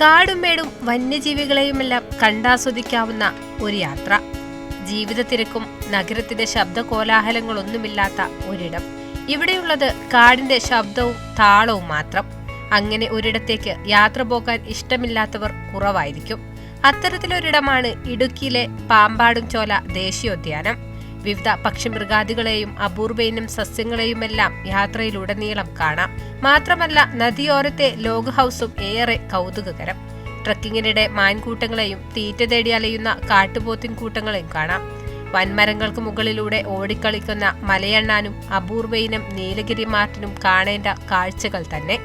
കാടും മേടും വന്യജീവികളെയുമെല്ലാം കണ്ടാസ്വദിക്കാവുന്ന ഒരു യാത്ര. ജീവിത തിരക്കും നഗരത്തിന്റെ ശബ്ദ കോലാഹലങ്ങളൊന്നുമില്ലാത്ത ഒരിടം. ഇവിടെയുള്ളത് കാടിന്റെ ശബ്ദവും താളവും മാത്രം. അങ്ങനെ ഒരിടത്തേക്ക് യാത്ര പോകാൻ ഇഷ്ടമില്ലാത്തവർ കുറവായിരിക്കും. അത്തരത്തിലൊരിടമാണ് ഇടുക്കിയിലെ പാമ്പാടും ചോല ദേശീയോദ്യാനം. വിവിധ പക്ഷിമൃഗാദികളെയും അപൂർവയിനം സസ്യങ്ങളെയുമെല്ലാം യാത്രയിലുടനീളം കാണാം. മാത്രമല്ല നദിയോരത്തെ ലോഗ് ഹൗസും ഏറെ കൗതുകകരം. ട്രക്കിങ്ങിനിടെ മാൻകൂട്ടങ്ങളെയും തീറ്റ തേടി അലയുന്ന കാട്ടുപോത്തിൻ കൂട്ടങ്ങളെയും കാണാം. വൻമരങ്ങൾക്ക് മുകളിലൂടെ ഓടിക്കളിക്കുന്ന മലയണ്ണാനും അപൂർവയിനം നീലഗിരി മാർട്ടിനും കാണേണ്ട കാഴ്ചകൾ തന്നെ.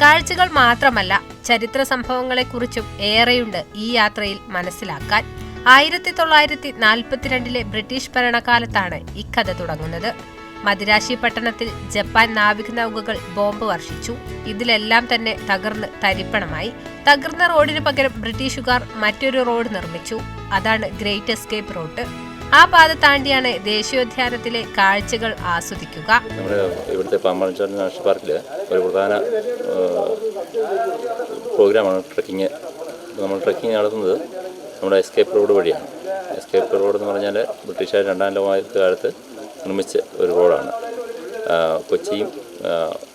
കാഴ്ചകൾ മാത്രമല്ല ചരിത്ര സംഭവങ്ങളെക്കുറിച്ചും ഏറെയുണ്ട് ഈ യാത്രയിൽ മനസ്സിലാക്കാൻ. ആയിരത്തി തൊള്ളായിരത്തി നാൽപ്പത്തിരണ്ടിലെ ബ്രിട്ടീഷ് ഭരണകാലത്താണ് ഇക്കഥ തുടങ്ങുന്നത്. മദിരാശി പട്ടണത്തിൽ ജപ്പാൻ നാവിക നൗകകൾ ബോംബ് വർഷിച്ചു. ഇതിലെല്ലാം തന്നെ തകർന്ന് തരിപ്പണമായി. തകർന്ന റോഡിന് പകരം ബ്രിട്ടീഷുകാർ മറ്റൊരു റോഡ് നിർമ്മിച്ചു. അതാണ് ഗ്രേറ്റ് എസ്കേപ്പ് റോഡ് ആ പാത താണ്ടിയാണ് ദേശീയോദ്യാനത്തിലെ കാഴ്ചകൾ ആസ്വദിക്കുക. നമ്മുടെ ഇവിടുത്തെ പാമ്പാഞ്ചാൽ നാഷണൽ പാർക്കിൽ ഒരു പ്രധാന പ്രോഗ്രാമാണ് ട്രക്കിങ്. നമ്മൾ ട്രക്കിങ് നടത്തുന്നത് നമ്മുടെ എസ്കേപ്പ് റോഡ് വഴിയാണ്. എസ്കേപ്പ് റോഡ് എന്ന് പറഞ്ഞാൽ ബ്രിട്ടീഷുകാർ രണ്ടാം ലോകത്തെ കാലത്ത് നിർമ്മിച്ച ഒരു റോഡാണ്. കൊച്ചിയും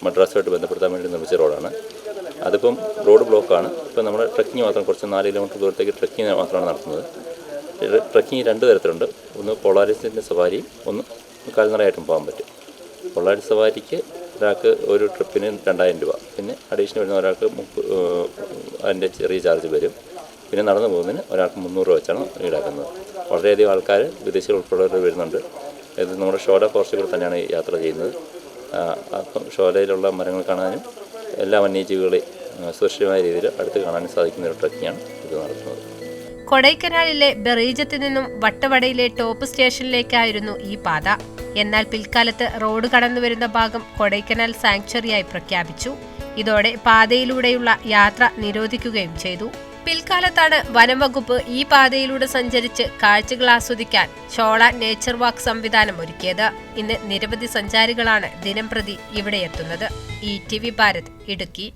മദ്രാസുമായിട്ട് ബന്ധപ്പെടുത്താൻ വേണ്ടി നിർമ്മിച്ച റോഡാണ്. അതിപ്പം റോഡ് ബ്ലോക്കാണ്. ഇപ്പം നമ്മൾ ട്രക്കിങ് മാത്രം കുറച്ച് നാല് കിലോമീറ്റർ ദൂരത്തേക്ക് ട്രക്കിങ് മാത്രമാണ് നടത്തുന്നത്. ട്രക്കിങ് രണ്ട് തരത്തിലുണ്ട്. ഒന്ന് പൊളാരിസിന്റെ സവാരിയും ഒന്ന് കാൽനടയായിട്ടും പോകാൻ പറ്റും. പൊള്ളാരി സവാരിക്ക് ഒരാൾക്ക് ഒരു ട്രിപ്പിന് രണ്ടായിരം രൂപ. പിന്നെ അഡീഷണൽ വരുന്ന ഒരാൾക്ക് അതിന്റെ ചെറിയ ചാർജ് വരും. പിന്നെ നടന്നു പോകുന്നതിന് ഒരാൾക്ക് മുന്നൂറ് രൂപ വെച്ചാണ് ഈടാക്കുന്നത്. വളരെയധികം ആൾക്കാർ വിദേശികൾ ഉൾപ്പെടെയുള്ളവർ വരുന്നുണ്ട്. ഇത് നമ്മുടെ ഷോല ഫോറസ്റ്റുകൾ തന്നെയാണ് യാത്ര ചെയ്യുന്നത്. അപ്പം ഷോലയിലുള്ള മരങ്ങൾ കാണാനും എല്ലാ വന്യജീവികളെയും സുരക്ഷിതമായ രീതിയിൽ അടുത്ത് കാണാനും സാധിക്കുന്ന ഒരു ട്രക്കിങ്ങാണ് ഇത് നടത്തുന്നത്. കൊടൈക്കനാലിലെ ബെറീജത്ത് നിന്നും വട്ടവടയിലെ ടോപ്പ് സ്റ്റേഷനിലേക്കായിരുന്നു ഈ പാത. എന്നാൽ പിൽക്കാലത്ത് റോഡ് കടന്നുവരുന്ന ഭാഗം കൊടൈക്കനാൽ സാങ്ച്വറിയായി പ്രഖ്യാപിച്ചു. ഇതോടെ പാതയിലൂടെയുള്ള യാത്ര നിരോധിക്കുകയും ചെയ്തു. പിൽക്കാലത്താണ് വനംവകുപ്പ് ഈ പാതയിലൂടെ സഞ്ചരിച്ച് കാഴ്ചകൾ ആസ്വദിക്കാൻ ചോള നേച്ചർ വാക്ക് സംവിധാനം ഒരുക്കിയത്. ഇന്ന് നിരവധി സഞ്ചാരികളാണ് ദിനംപ്രതി ഇവിടെ എത്തുന്നത്. E T V Bharat Idukki.